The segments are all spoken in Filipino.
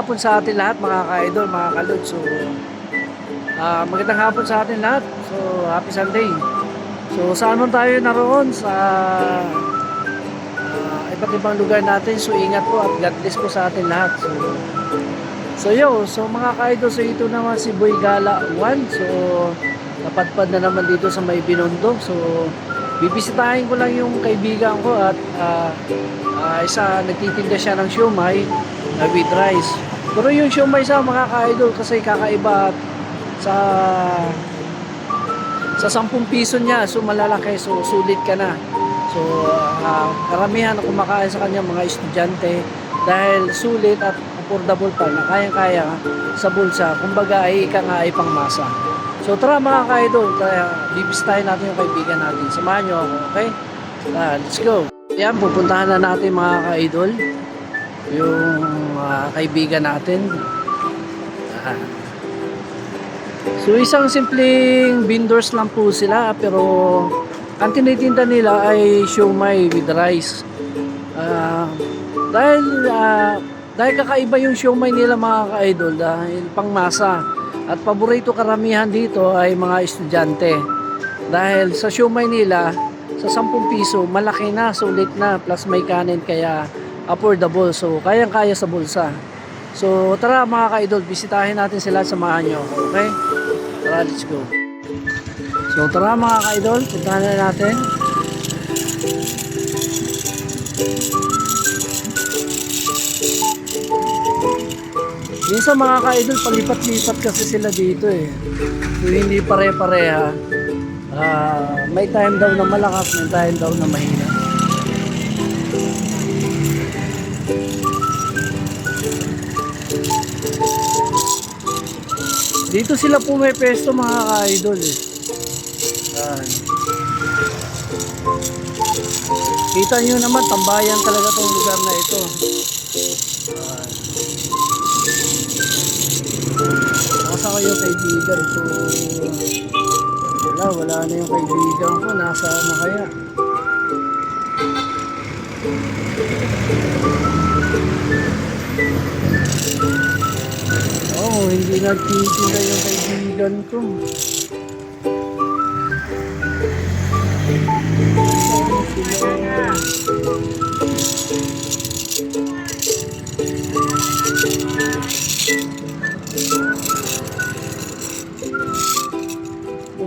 hapon sa atin lahat mga ka-idol, mga kalod. So, ah, magandang hapon sa atin lahat. So, happy Sunday. So, saan man tayo naroon sa ah, iba't ibang lugar natin. So, ingat po at God bless po sa atin lahat. So, so yo, so mga ka-idol, so ito naman si Boy Gala 1. So, napadpad na naman dito sa may Binondo. So, bibisitahin ko lang yung kaibigan ko at ah, ah, isa nagtitinda siya ng siomay na with rice. Pero yung siomay sa mga ka-idol kasi kakaiba at sa sa 10 piso niya so malalaki so sulit ka na. So ah, karamihan na kumakain sa kanya mga estudyante dahil sulit at affordable pa na kayang-kaya sa bulsa. Kumbaga ay ika nga ay pangmasa. So tara mga ka-idol, kaya bibisitahin natin yung kaibigan natin. Samahan niyo ako, okay? Ah, let's go. Yan, pupuntahan na natin mga ka-idol yung ah, kaibigan natin. Ah. So isang simpleng vendors lang po sila pero ang tinitinda nila ay siomay with rice. Ah, dahil ah, dahil kakaiba yung siomay nila mga ka-idol dahil pangmasa at paborito karamihan dito ay mga estudyante. Dahil sa siomay nila sa 10 piso malaki na, sulit na plus may kanin kaya affordable. So kayang-kaya sa bulsa. So tara mga ka-idol, bisitahin natin sila samahan nyo okay? Tara, let's go. So tara mga ka-idol, puntahan na natin. Minsan mga ka-idol, palipat-lipat kasi sila dito eh. So, hindi pare-pareha. Ah, may time daw na malakas, may time daw na mahina. Dito sila pumepesto mga ka-idol eh. Yan. Kita nyo naman, tambayan talaga tong lugar na ito. Yan. Nasa kayo kaibigan ko. Wala, wala na yung kaibigan ko. Nasaan na kaya? Hindi nagtitinda yung kaibigan ko.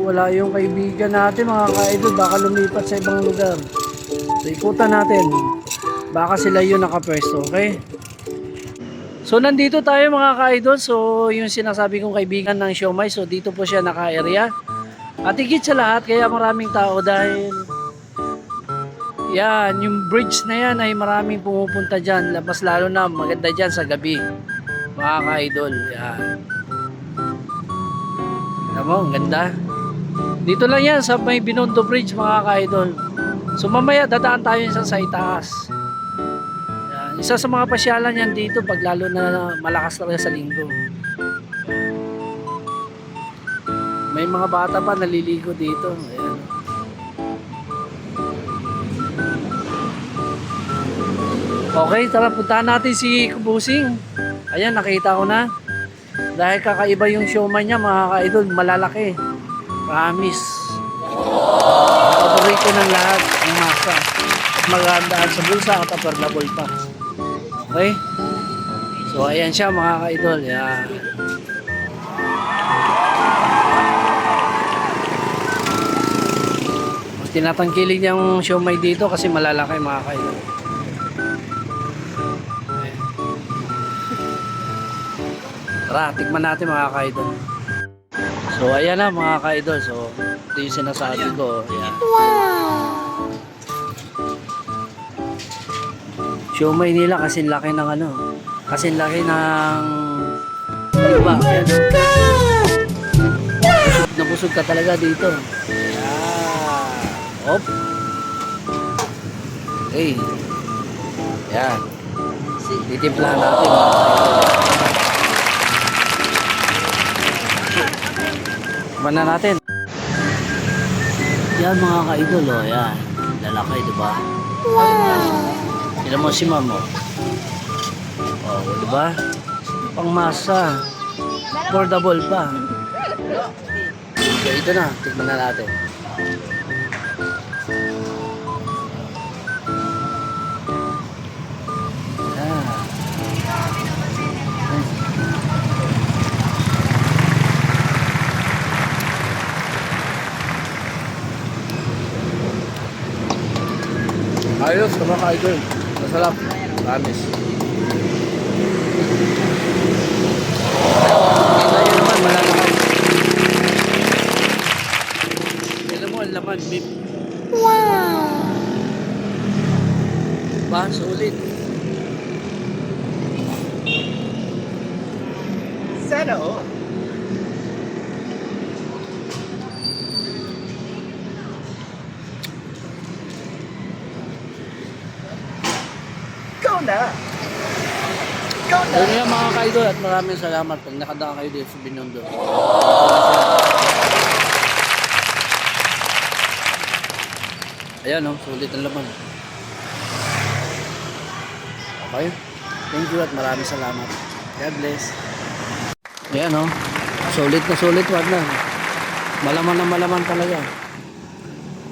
Wala yung kaibigan natin mga ka-idol. Baka lumipat sa ibang lugar. So, ikutan natin. Baka sila yun nakapwesto, okay? So nandito tayo mga ka-idol. So yung sinasabi kong kaibigan ng Siomay. So dito po siya naka-area. At higit sa lahat kaya maraming tao dahil yan, yung bridge na yan ay maraming pumupunta dyan. Labas lalo na maganda dyan sa gabi. Mga ka-idol. Yan. Alam ang ganda. Dito lang yan sa may Binondo Bridge mga ka-idol. So mamaya dadaan tayo sa sa itaas. Isa sa mga pasyalan yan dito pag lalo na malakas talaga sa linggo. May mga bata pa naliligo dito. Okay, tara puntahan natin si Kubusing. Ayan, nakita ko na. Dahil kakaiba yung showman niya, mga ka-idol, malalaki. Promise. Paborito ng lahat ang masa. At magandaan sa bulsa at affordable pa. Okay? So, ayan siya mga ka-idol. Yan. Tinatangkilig niya yung siomay dito kasi malalaki mga ka-idol. Tara, tikman natin mga ka-idol. So, ayan na mga ka-idol. So, ito yung sinasabi ko. Ayan. Siomay nila kasi laki ng ano. Kasi laki ng iba. Ayan. Busog na ka talaga dito. Ayan. Hop. Okay. Ayan. Titimplahan natin. Tikman na natin. Yan mga ka-idol, oh, yan. Lalaki, di ba? Wow! Ilan mo si ma'am, oh. Oh, di ba? Pangmasa. Affordable pa. Okay, ito na. Tignan na natin. Ah. Ayos, mga ka-idol. Masarap. Promise. Kita nyo naman, malalakay. Alam mo, ang laman, beef. Wow! Ba, sulit. Sana all. Go na! Go na! Yun lang mga ka-idol at maraming salamat pag nakadaan kayo dito sa Binondo. Ayan oh, sulit ang laman. Okay. Thank you at maraming salamat. God bless. Ayan oh. Sulit na sulit wag na. Malaman na malaman talaga.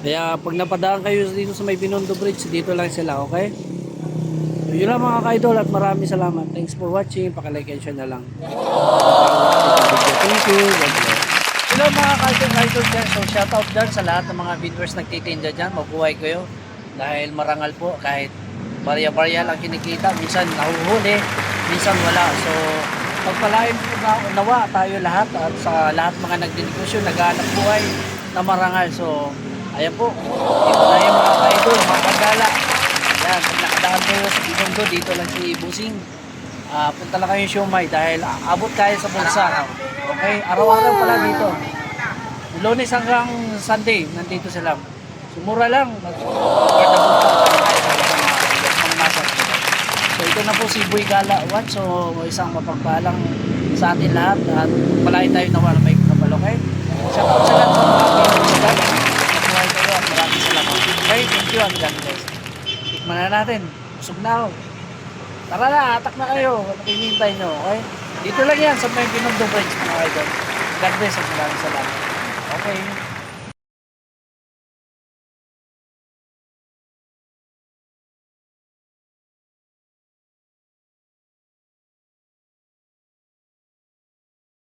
Kaya pag napadaan kayo dito sa may Binondo Bridge, dito lang sila, okay? Yun lang mga ka-idol at maraming salamat. Thanks for watching. Pakilike and share na lang. Thank you. God bless. Hello mga ka-idol dyan. So shoutout dyan sa lahat ng mga viewers nagtitinda dyan. Mabuhay kayo. Dahil marangal po kahit barya-barya lang kinikita. Minsan nahuhuli, minsan wala. So pagpalain po na, nawa tayo lahat at sa lahat mga nagdinegosyo, naghahanap buhay na marangal. So ayan po. Dito na yung mga ka-idol, mga kagala. Yan, nakadaan kayo sa Binondo, dito lang si Busing. Ah, punta lang kayo siomay dahil abot kayo sa bulsa. Okay, araw-araw pala dito. Lunes hanggang Sunday, nandito sila. Sumura lang. Nasa. So ito na po si Boy Gala One. So isang mapagpalang sa atin lahat at palain tayo na wala may kapal, okay? Shout out sa lahat sa mga kayo at maraming salamat. Okay, thank you and God bless. Tikman na natin. Busog na ako. Tara na, atak na kayo. Hinihintay nyo, okay? Dito lang yan sa may Binondo Bridge, mga idol. God bless at maraming salamat. Okay.